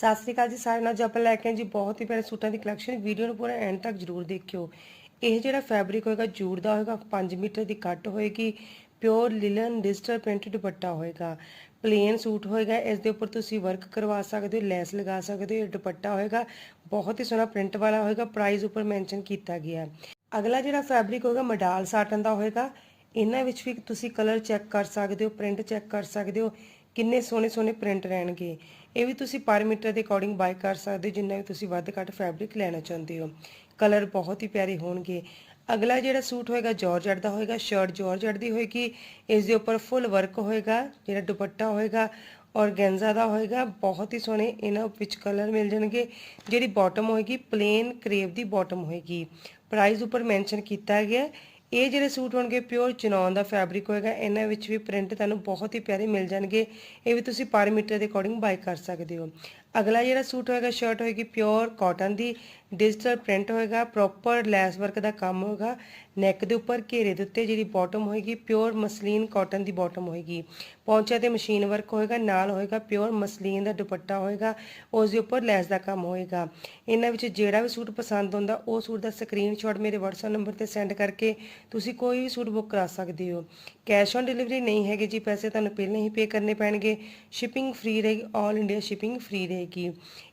ਸਤਿ ਸ੍ਰੀ ਅਕਾਲ ਜੀ ਸਾਰਿਆਂ ਨਾਲ ਅੱਜ ਆਪਾਂ ਲੈ ਕੇ ਜੀ ਬਹੁਤ ਹੀ ਪਿਆਰੇ ਸੂਟਾਂ ਦੀ ਕਲੈਕਸ਼ਨ ਵੀਡੀਓ ਨੂੰ ਪੂਰਾ ਐਂਡ ਤੱਕ ਜਰੂਰ ਦੇਖਿਓ। ਇਹ ਜਿਹੜਾ ਫੈਬਰਿਕ ਹੋਏਗਾ, ਜੂੜ ਦਾ ਹੋਏਗਾ 5 ਮੀਟਰ ਦੀ ਕੱਟ ਹੋਏਗੀ। Pure linen digital print dupatta ਹੋਏਗਾ। ਪਲੇਨ ਸੂਟ ਹੋਏਗਾ। ਇਸ ਦੇ ਉੱਪਰ ਤੁਸੀਂ ਵਰਕ ਕਰਵਾ ਸਕਦੇ ਹੋ, ਲੈਸ ਲਗਾ ਸਕਦੇ ਹੋ, ਇਹ ਦੁਪੱਟਾ ਹੋਏਗਾ। ਬਹੁਤ ਹੀ ਸੋਹਣਾ ਪ੍ਰਿੰਟ ਵਾਲਾ ਹੋਏਗਾ। ਪ੍ਰਾਈਸ ਉੱਪਰ ਮੈਂਸ਼ਨ ਕੀਤਾ ਗਿਆ। ਅਗਲਾ ਜਿਹੜਾ ਫੈਬਰਿਕ ਹੋਏਗਾ, ਮਡਾਲ ਸਾਟਨ ਦਾ ਹੋਏਗਾ। ਇਹਨਾਂ ਵਿੱਚ ਵੀ ਤੁਸੀਂ ਕਲਰ ਚੈੱਕ ਕਰ ਸਕਦੇ ਹੋ ਪ੍ਰਿੰਟ ਚੈੱਕ ਕਰ ਸਕਦੇ ਹੋ। ਕਿੰਨੇ ਸੋਹਣੇ ਸੋਹਣੇ ਪ੍ਰਿੰਟ ਰਹਿਣਗੇ। ਇਹ ਵੀ ਤੁਸੀਂ ਪਰ ਮੀਟਰ ਦੇ ਅਕੋਰਡਿੰਗ ਬਾਈ ਕਰ ਸਕਦੇ ਹੋ, ਜਿੰਨਾ ਵੀ ਤੁਸੀਂ ਵੱਧ ਘੱਟ ਫੈਬਰਿਕ ਲੈਣਾ ਚਾਹੁੰਦੇ ਹੋ। ਕਲਰ ਬਹੁਤ ਹੀ ਪਿਆਰੇ ਹੋਣਗੇ। ਅਗਲਾ ਜਿਹੜਾ ਸੂਟ ਹੋਏਗਾ ਜਾਰਜਟ ਦਾ ਹੋਏਗਾ ਸ਼ਰਟ ਜਾਰਜਟ ਦੀ ਹੋਏਗੀ। ਇਸ ਦੇ ਉੱਪਰ ਫੁੱਲ ਵਰਕ ਹੋਏਗਾ, ਜਿਹੜਾ ਦੁਪੱਟਾ ਹੋਏਗਾ ਔਰਗੈਂਜ਼ਾ ਦਾ ਹੋਏਗਾ, ਬਹੁਤ ਹੀ ਸੋਹਣੇ ਇਹਨਾਂ ਵਿੱਚ ਕਲਰ ਮਿਲ ਜਾਣਗੇ। ਜਿਹੜੀ ਬਾਟਮ ਹੋਏਗੀ ਪਲੇਨ ਕਰੇਵ ਦੀ ਬਾਟਮ ਹੋਏਗੀ। ਪ੍ਰਾਈਸ ਉੱਪਰ ਮੈਂਸ਼ਨ ਕੀਤਾ ਗਿਆ। ਇਹ ਜਿਹੜੇ ਸੂਟ ਹੋਣਗੇ ਪਿਓਰ ਚਨੌਨ ਦਾ ਫੈਬਰਿਕ ਹੋਏਗਾ, ਇਹਨਾਂ ਵਿੱਚ ਵੀ ਪ੍ਰਿੰਟ ਤੁਹਾਨੂੰ ਬਹੁਤ ਹੀ ਪਿਆਰੇ ਮਿਲ ਜਾਣਗੇ। ਇਹ ਵੀ ਤੁਸੀਂ ਪਰ ਮੀਟਰ ਦੇ ਅਕੋਰਡਿੰਗ ਬਾਈ ਕਰ ਸਕਦੇ ਹੋ। ਅਗਲਾ ਜਿਹੜਾ ਸੂਟ ਹੋਏਗਾ ਸ਼ਰਟ ਹੋਏਗੀ ਪਿਓਰ ਕਾਟਨ ਦੀ ਡਿਜੀਟਲ ਪ੍ਰਿੰਟ ਹੋਏਗਾ ਪ੍ਰੋਪਰ ਲੈਸ ਵਰਕ ਦਾ ਕੰਮ ਹੋਏਗਾ। ਨੈਕ ਦੇ ਉੱਪਰ ਘੇਰੇ ਦੇ ਉੱਤੇ ਜਿਹੜੀ ਬਾਟਮ ਹੋਏਗੀ ਪਿਓਰ ਮਸਲੀਨ ਕਾਟਨ ਦੀ ਬਾਟਮ ਹੋਏਗੀ। ਪੌਂਚੇ ਤੇ ਮਸ਼ੀਨ ਵਰਕ ਹੋਏਗਾ, ਨਾਲ ਹੋਏਗਾ ਪਿਓਰ ਮਸਲੀਨ ਦਾ ਦੁਪੱਟਾ ਹੋਏਗਾ, ਉਸ ਦੇ ਉੱਪਰ ਲੈਸ ਦਾ ਕੰਮ ਹੋਏਗਾ। ਇਹਨਾਂ ਵਿੱਚ ਜਿਹੜਾ ਵੀ ਸੂਟ ਪਸੰਦ ਆਉਂਦਾ ਉਹ ਸੂਟ ਦਾ ਸਕਰੀਨਸ਼ਾਟ ਮੇਰੇ WhatsApp ਨੰਬਰ ਤੇ ਸੈਂਡ ਕਰਕੇ ਤੁਸੀਂ ਕੋਈ ਵੀ ਸੂਟ ਬੁੱਕ ਕਰਾ ਸਕਦੇ ਹੋ। ਕੈਸ਼ ਔਨ ਡਿਲੀਵਰੀ ਨਹੀਂ ਹੈਗੀ ਜੀ, ਪੈਸੇ ਤੁਹਾਨੂੰ ਪਹਿਲਾਂ ਹੀ ਪੇ ਕਰਨੇ ਪੈਣਗੇ। ਸ਼ਿਪਿੰਗ ਫ੍ਰੀ ਰਹੇਗੀ 올 ਇੰਡੀਆ ਸ਼ਿਪਿੰਗ ਫ੍ਰੀ ਰਹੇਗੀ।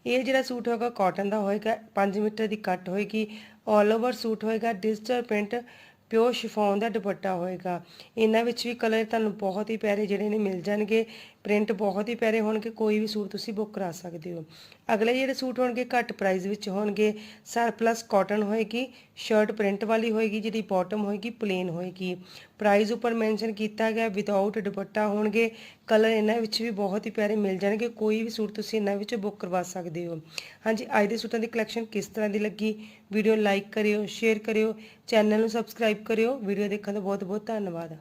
ਇਹ ਜਿਹੜਾ ਸੂਟ ਹੋਏਗਾ ਕਾਟਨ ਦਾ ਹੋਏਗਾ 5 ਮੀਟਰ ਦੀ ਕੱਟ ਹੋਏਗੀ। 올 ਓਵਰ ਸੂਟ ਹੋਏਗਾ ਡਿਜੀਟਲ ਪ੍ਰਿੰਟ ਪਿਓਰ ਸ਼ਿਫੋਨ ਦਾ ਦੁਪੱਟਾ ਹੋਏਗਾ। ਇਹਨਾਂ ਵਿੱਚ ਵੀ ਕਲਰ ਤੁਹਾਨੂੰ ਬਹੁਤ ਹੀ ਪਿਆਰੇ ਜਿਹੜੇ ਨੇ ਮਿਲ ਜਾਣਗੇ। ਪ੍ਰਿੰਟ ਬਹੁਤ ਹੀ ਪਿਆਰੇ ਹੋਣਗੇ। ਕੋਈ ਵੀ ਸੂਟ ਤੁਸੀਂ ਬੁੱਕ ਕਰਾ ਸਕਦੇ ਹੋ। ਅਗਲੇ ਜਿਹੜੇ ਸੂਟ ਹੋਣਗੇ, ਘੱਟ ਪ੍ਰਾਈਸ ਵਿੱਚ ਹੋਣਗੇ। ਸਰਪਲਸ ਕਾਟਨ ਹੋਏਗੀ ਸ਼ਰਟ ਪ੍ਰਿੰਟ ਵਾਲੀ ਹੋਏਗੀ ਜਿਹੜੀ ਬਾਟਮ ਹੋਏਗੀ ਪਲੇਨ ਹੋਏਗੀ। ਪ੍ਰਾਈਸ ਉੱਪਰ ਮੈਂਸ਼ਨ ਕੀਤਾ ਗਿਆ ਵਿਦਆਊਟ ਦੁਪੱਟਾ ਹੋਣਗੇ। ਕਲਰ ਇਹਨਾਂ ਵਿੱਚ ਵੀ ਬਹੁਤ ਹੀ ਪਿਆਰੇ ਮਿਲ ਜਾਣਗੇ। ਕੋਈ ਵੀ ਸੂਟ ਤੁਸੀਂ ਇਹਨਾਂ ਵਿੱਚ ਬੁੱਕ ਕਰਵਾ ਸਕਦੇ ਹੋ। ਹਾਂਜੀ, ਅੱਜ ਦੇ ਸੂਟਾਂ ਦੀ ਕਲੈਕਸ਼ਨ ਕਿਸ ਤਰ੍ਹਾਂ ਦੀ ਲੱਗੀ? ਵੀਡੀਓ ਲਾਈਕ ਕਰਿਓ ਸ਼ੇਅਰ ਕਰਿਓ। ਚੈਨਲ ਨੂੰ ਸਬਸਕ੍ਰਾਈਬ ਕਰਿਓ ਵੀਡੀਓ ਦੇਖਣ ਦਾ ਬਹੁਤ ਬਹੁਤ ਧੰਨਵਾਦ।